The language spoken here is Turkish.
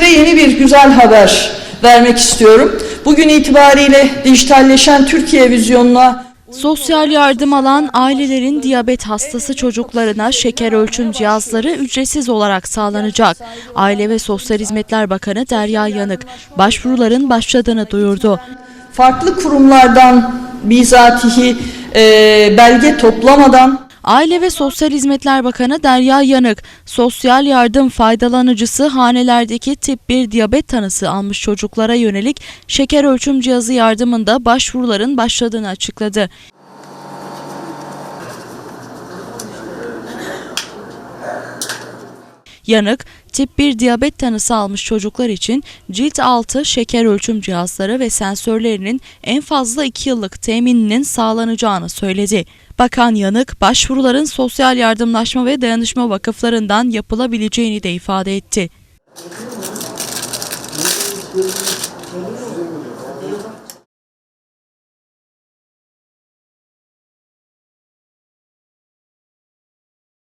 sizlere yeni bir güzel haber vermek istiyorum. Bugün itibariyle dijitalleşen Türkiye vizyonuna Sosyal yardım alan ailelerin diyabet hastası çocuklarına şeker ölçüm cihazları ücretsiz olarak sağlanacak. Aile ve Sosyal Hizmetler Bakanı Derya Yanık başvuruların başladığını duyurdu. farklı kurumlardan bizatihi e, belge toplamadan Aile ve Sosyal Hizmetler Bakanı Derya Yanık, sosyal yardım faydalanıcısı hanelerdeki tip 1 diyabet tanısı almış çocuklara yönelik şeker ölçüm cihazı yardımında başvuruların başladığını açıkladı. Yanık, tip 1 diyabet tanısı almış çocuklar için cilt altı şeker ölçüm cihazları ve sensörlerinin en fazla 2 yıllık temininin sağlanacağını söyledi. Bakan Yanık, başvuruların sosyal yardımlaşma ve dayanışma vakıflarından yapılabileceğini de ifade etti.